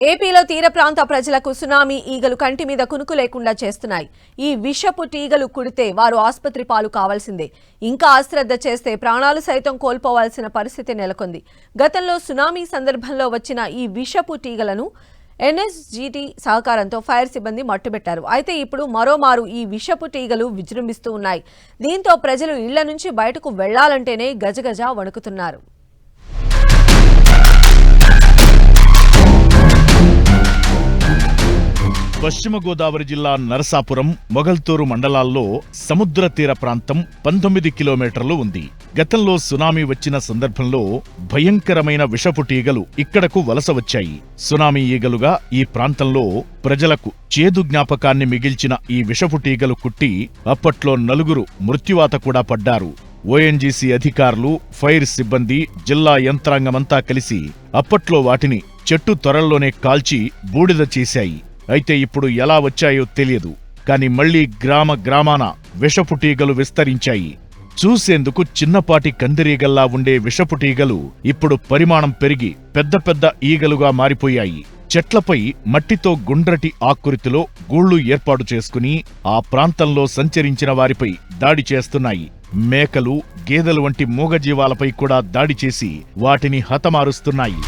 ఏపీలో తీర ప్రాంత ప్రజలకు సునామీ ఈగలు కంటి మీద కునుకు లేకుండా చేస్తున్నాయి. ఈ విషపు టీగలు కుడితే వారు ఆసుపత్రి పాలు కావాల్సిందే. ఇంకా అశ్రద్ధ చేస్తే ప్రాణాలు సైతం కోల్పోవాల్సిన పరిస్థితి నెలకొంది. గతంలో సునామీ సందర్భంలో వచ్చిన ఈ విషపు టీగలను ఎన్ఎస్జీటీ సహకారంతో ఫైర్ సిబ్బంది మట్టుబెట్టారు. అయితే ఇప్పుడు మరోమారు ఈ విషపు టీగలు విజృంభిస్తూ ఉన్నాయి. దీంతో ప్రజలు ఇళ్ళ నుంచి బయటకు వెళ్ళాలంటేనే గజగజ వణుకుతున్నారు. పశ్చిమ గోదావరి జిల్లా నరసాపురం మొగల్తూరు మండలాల్లో సముద్ర తీర ప్రాంతం పంతొమ్మిది కిలోమీటర్లు ఉంది. గతంలో సునామీ వచ్చిన సందర్భంలో భయంకరమైన విషపు టీగలు ఇక్కడకు వలస వచ్చాయి. సునామీ ఈగలుగా ఈ ప్రాంతంలో ప్రజలకు చేదు జ్ఞాపకాన్ని మిగిల్చిన ఈ విషపు టీగలు కుట్టి అప్పట్లో నలుగురు మృత్యువాత కూడా పడ్డారు. ఓఎన్జీసీ అధికారులు ఫైర్ సిబ్బంది జిల్లా యంత్రాంగమంతా కలిసి అప్పట్లో వాటిని చెట్టు త్వరల్లోనే కాల్చి బూడిద చేశాయి. అయితే ఇప్పుడు ఎలా వచ్చాయో తెలియదు. కాని మళ్ళీ గ్రామ గ్రామాన విషపుటీగలు విస్తరించాయి. చూసేందుకు చిన్నపాటి కందిరీగల్లా ఉండే విషపుటీగలు ఇప్పుడు పరిమాణం పెరిగి పెద్ద పెద్ద ఈగలుగా మారిపోయాయి. చెట్లపై మట్టితో గుండ్రటి ఆకృతిలో గూళ్ళు ఏర్పాటు చేసుకుని ఆ ప్రాంతంలో సంచరించిన వారిపై దాడి చేస్తున్నాయి. మేకలు గేదెలు వంటి మూగజీవాలపై కూడా దాడి చేసి వాటిని హతమారుస్తున్నాయి.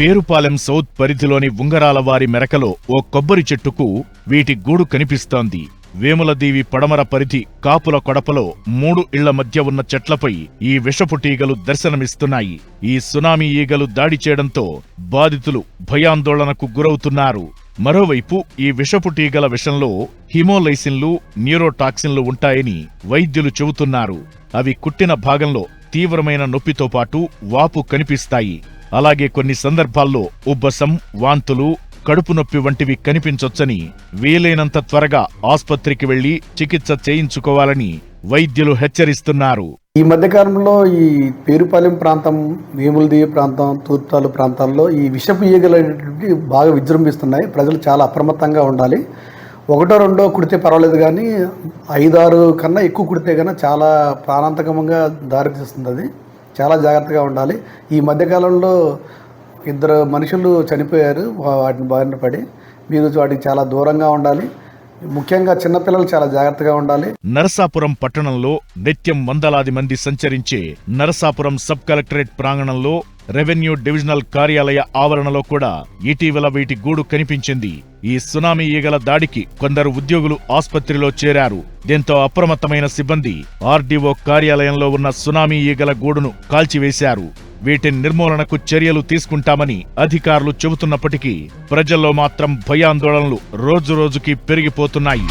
పేరుపాలెం సౌత్ పరిధిలోని ఉంగరాలవారి మెరకలో ఓ కొబ్బరి చెట్టుకు వీటి గూడు కనిపిస్తోంది. వేములదేవి పడమర పరిధి కాపుల కొడపలో మూడు ఇళ్ళ మధ్య ఉన్న చెట్లపై ఈ విషపు టీగలు దర్శనమిస్తున్నాయి. ఈ సునామీ ఈగలు దాడి చేయడంతో బాధితులు భయాందోళనకు గురవుతున్నారు. మరోవైపు ఈ విషపు టీగల విషంలో హిమోలైసిన్లు న్యూరోటాక్సిన్లు ఉంటాయని వైద్యులు చెబుతున్నారు. అవి కుట్టిన భాగంలో తీవ్రమైన నొప్పితో పాటు వాపు కనిపిస్తాయి. అలాగే కొన్ని సందర్భాల్లో ఉబ్బసం వాంతులు కడుపు నొప్పి వంటివి కనిపించొచ్చని వీలైనంత త్వరగా ఆసుపత్రికి వెళ్ళి చికిత్స చేయించుకోవాలని వైద్యులు హెచ్చరిస్తున్నారు. ఈ మధ్యకాలంలో ఈ పేరుపాలెం ప్రాంతం వేములదేవి ప్రాంతం తూర్తాలు ప్రాంతాల్లో ఈ విషపు ఈగలు బాగా విజృంభిస్తున్నాయి. ప్రజలు చాలా అప్రమత్తంగా ఉండాలి. ఒకటో రెండో కుడితే పర్వాలేదు కానీ ఐదారు కన్నా ఎక్కువ కుడితే కన్నా చాలా ప్రాణాంతకంగా దారితీస్తుంది అది. చాలా జాగ్రత్తగా ఉండాలి. ఈ మధ్యకాలంలో ఇద్దరు మనుషులు చనిపోయారు. వాటిని బారిన పడి. మీరు వాటికి చాలా దూరంగా ఉండాలి. ముఖ్యంగా చిన్నపిల్లలు చాలా జాగ్రత్తగా ఉండాలి. నరసాపురం పట్టణంలో నిత్యం వందలాది మంది సంచరించే నరసాపురం సబ్ కలెక్టరేట్ ప్రాంగణంలో రెవెన్యూ డివిజనల్ కార్యాలయ ఆవరణలో కూడా ఇటీవల వీటి గూడు కనిపించింది. ఈ సునామీ ఈగల దాడికి కొందరు ఉద్యోగులు ఆస్పత్రిలో చేరారు. దీంతో అప్రమత్తమైన సిబ్బంది ఆర్డీఓ కార్యాలయంలో ఉన్న సునామీ ఈగల గూడును కాల్చివేశారు. వీటి నిర్మూలనకు చర్యలు తీసుకుంటామని అధికారులు చెబుతున్నప్పటికీ ప్రజల్లో మాత్రం భయాందోళనలు రోజురోజుకి పెరిగిపోతున్నాయి.